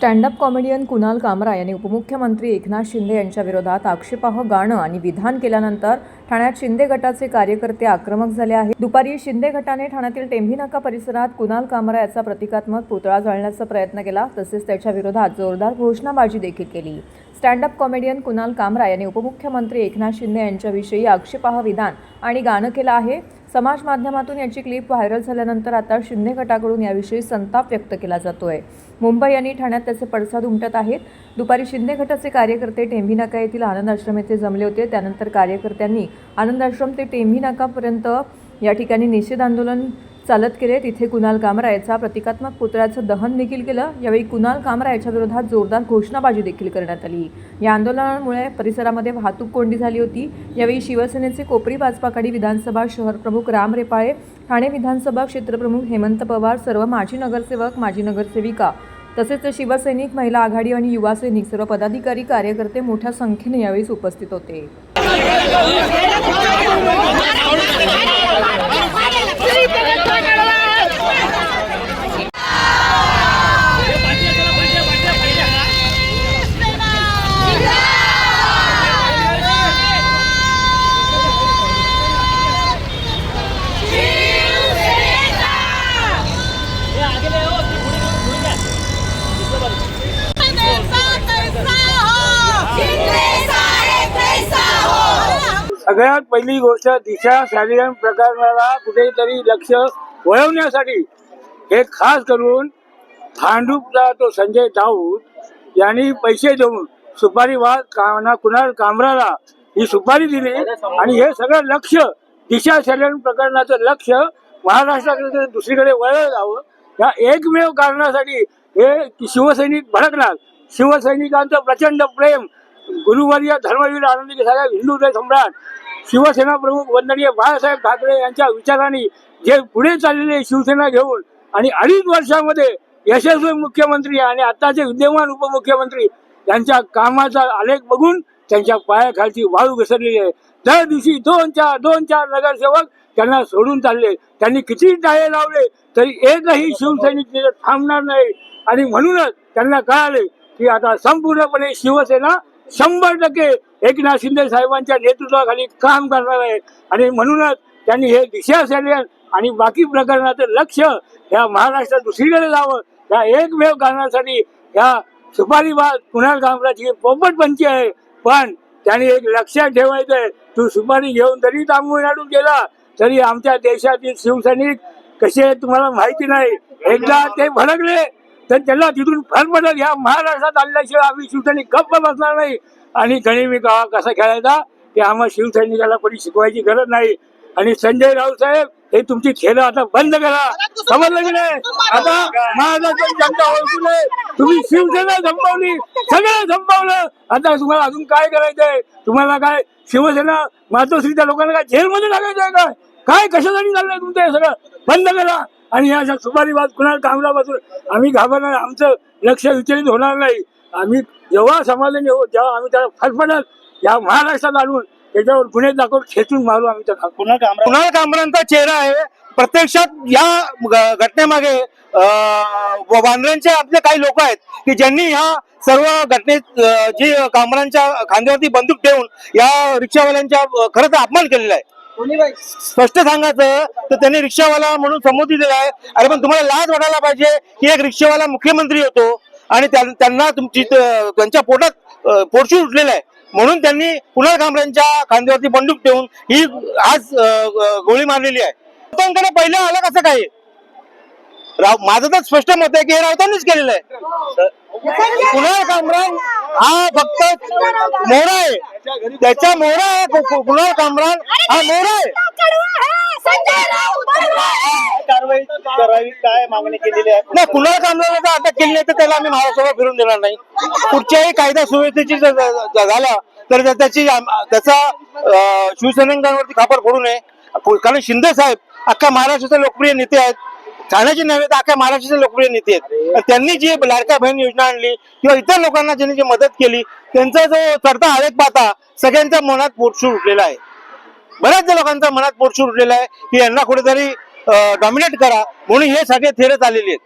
Stand up comedian Kunal कामरा यांनी उपमुख्यमंत्री एकनाथ शिंदे यांच्या विरोधात आक्षेपार्ह गाणं आणि विधान केल्यानंतर ठाण्यात शिंदे गटाचे कार्यकर्ते आक्रमक झाले आहेत. दुपारी शिंदे गटाने ठाण्यातील टेंभीनाका परिसरात कुणाल कामरा याचा प्रतिकात्मक पुतळा जाळण्याचा प्रयत्न केला तसेच त्याच्या विरोधात जोरदार घोषणाबाजी देखील केली. स्टँडअप कॉमेडियन कुणाल कामरा यांनी उपमुख्यमंत्री एकनाथ शिंदे यांच्याविषयी आक्षेपाह विधान आणि गाणं केलं आहे. समाज माध्यमातून याची क्लिप व्हायरल झाल्यानंतर आता शिंदे गटाकडून याविषयी संताप व्यक्त केला जातोय. मुंबई आणि ठाण्यात त्याचे पडसाद उमटत आहेत. दुपारी शिंदे गटाचे कार्यकर्ते टेंभी नाका येथील आनंद आश्रम येथे जमले होते. त्यानंतर कार्यकर्त्यांनी आनंद आश्रम ते टेंभी नाकापर्यंत या ठिकाणी निषेध आंदोलन चालत केले तिथे कुणाल कामरा याचा प्रतिकात्मक पुतळ्याचं दहन देखील केलं. यावेळी कुणाल कामरा याच्या विरोधात जोरदार घोषणाबाजी देखील करण्यात आली. या आंदोलनामुळे परिसरामध्ये वाहतूक कोंडी झाली होती. यावेळी शिवसेनेचे कोपरी बाजपाकाडी विधानसभा शहर प्रमुख राम रेपाळे ठाणे विधानसभा क्षेत्रप्रमुख हेमंत पवार सर्व माजी नगरसेवक माजी नगरसेविका तसेच शिवसैनिक महिला आघाडी आणि युवा सैनिक सर्व पदाधिकारी कार्यकर्ते मोठ्या संख्येने यावेळी उपस्थित होते. सगळ्यात पहिली गोष्ट दिशा शारीरिक प्रकरणाला कुठेतरी लक्ष वळवण्यासाठी. हे खास करून भांडूपचा तो संजय दाऊद यांनी पैसे देऊन सुपारी वाद काना कुणाल कामराला ही सुपारी दिली. आणि हे सगळं लक्ष दिशा शारीरिक प्रकरणाचं लक्ष महाराष्ट्राकडे दुसरीकडे वळलं जावं या एकमेव कारणासाठी हे शिवसैनिक भडकणार. शिवसैनिकांचं प्रचंड प्रेम गुरुवर्य धर्मवीर आनंदी सगळ्या हिंदू हृदय सम्राट शिवसेना प्रमुख वंदनीय बाळासाहेब ठाकरे यांच्या विचारांनी जे पुढे चाललेले शिवसेना घेऊन आणि अडीच वर्षामध्ये यशस्वी मुख्यमंत्री आणि आताचे विद्यमान उपमुख्यमंत्री यांच्या कामाचा आलेख बघून त्यांच्या पायाखालची वाळू घसरलेली आहे. दर दिवशी दोन चार दोन चार नगरसेवक त्यांना सोडून चालले. त्यांनी किती टाळे लावले तरी एकही शिवसैनिक थांबणार नाही. आणि म्हणूनच त्यांना कळाले की आता संपूर्णपणे शिवसेना शंभर टक्के एकनाथ शिंदे साहेबांच्या नेतृत्वाखाली काम करणार आहे. आणि म्हणूनच त्यांनी हे दिशा सैन्य आणि बाकी प्रकरणाचं लक्ष या महाराष्ट्रात दुसरीकडे जावं. या एकमेव कारणासाठी या सुपारीबाद कुणाल कामराची पोपटपंची आहे. पण त्यांनी एक लक्षात ठेवायचं आहे तू सुपारी घेऊन जरी तामिळनाडू गेला तरी आमच्या देशातील शिवसैनिक कसे तुम्हाला माहिती नाही. एकदा ते भडकले. तर त्यांना तिथून फार पडत ह्या महाराष्ट्रात आणल्याशिवाय आम्ही शिवसैनिक गप्प बसणार नाही. आणि गणिमी गावा कसा खेळायचा? ते आम्हाला शिवसैनिकाला कोणी शिकवायची गरज नाही. आणि संजय राऊत साहेब हे तुमची खेळ आता बंद करा. समजलं की नाही? आता महाराष्ट्राची जनता ओळखू नये. तुम्ही शिवसेना संपवली. सगळं संपवलं. आता तुम्हाला अजून काय करायचंय तुम्हाला काय शिवसेना मातोश्रीच्या लोकांना काय जेलमध्ये टाकायचंय काय काय कशासाठी चाललंय तुमचं हे सगळं? बंद करा. आणि या अशा सुपारी बात कुणाला कामरापासून आम्ही घाबरणार आमचं लक्ष विचलित होणार नाही. आम्ही जेव्हा समाधानी हो जेव्हा आम्ही त्याला फटफटत या महाराष्ट्रात आणून त्याच्यावर गुन्हे दाखवून खेचून मारू आम्ही कामरा कुणाल कामरांचा चेहरा आहे? प्रत्यक्षात या घटनेमागे अं, व- वानरांचे आपले काही लोक आहेत की ज्यांनी ह्या सर्व घटनेत जी कामरांच्या खांद्यावरती बंदूक ठेवून या रिक्षावाल्यांच्या अं, खरं तर अपमान केलेला आहे. स्पष्ट सांगायचं तर त्यांनी रिक्षावाला म्हणून संबोधिलेला आहे. अरे पण तुम्हाला लाज वाटायला पाहिजे की एक रिक्षावाला मुख्यमंत्री होतो आणि त्यां- त्यांना तुमची त्यांच्या पोटात अं, पोटशी उठलेलं आहे. म्हणून त्यांनी कुणाल कामरांच्या खांद्यावरती बंदूक ठेवून ही आज गोळी मारलेली आहे. राऊतांकडे पहिलं आलं कसं काय राव माझं तर स्पष्ट मत आहे की हे राऊतांनीच केलेलं आहे. कुणाल कामरान हा फक्त मोहरा आहे. त्याचा मोहरा आहे कुणाल कामरान. हा मोहरा आहे. कारवाई करावी काय मागणी केलेली आहे. नाही कुणाल कामराला जर अटक केली नाही तर त्याला आम्ही महाराष्ट्रावर फिरून देणार नाही. कुठच्याही कायदा सुव्यवस्थेची झाला तर त्या- त्याची त्याचा शिवसैनिकांवरती खापर फोडू नये. कारण शिंदे साहेब अख्खा महाराष्ट्राचे लोकप्रिय नेते आहेत. ठाण्याचे नव्हे तर अख्ख्या महाराष्ट्राचे लोकप्रिय नेते आहेत. त्यांनी जी लाडक्या बहीण योजना आणली किंवा इतर लोकांना ज्यांनी जी मदत केली त्यांचा जो चढता आलेख पाहता सगळ्यांच्या मनात पोटशूर उठलेला आहे. बऱ्याचशा लोकांचा मनात पोटशूर उठलेला आहे की यांना कुठेतरी डॉमिनेट करा म्हणून हे सगळे थेरत आलेले आहेत.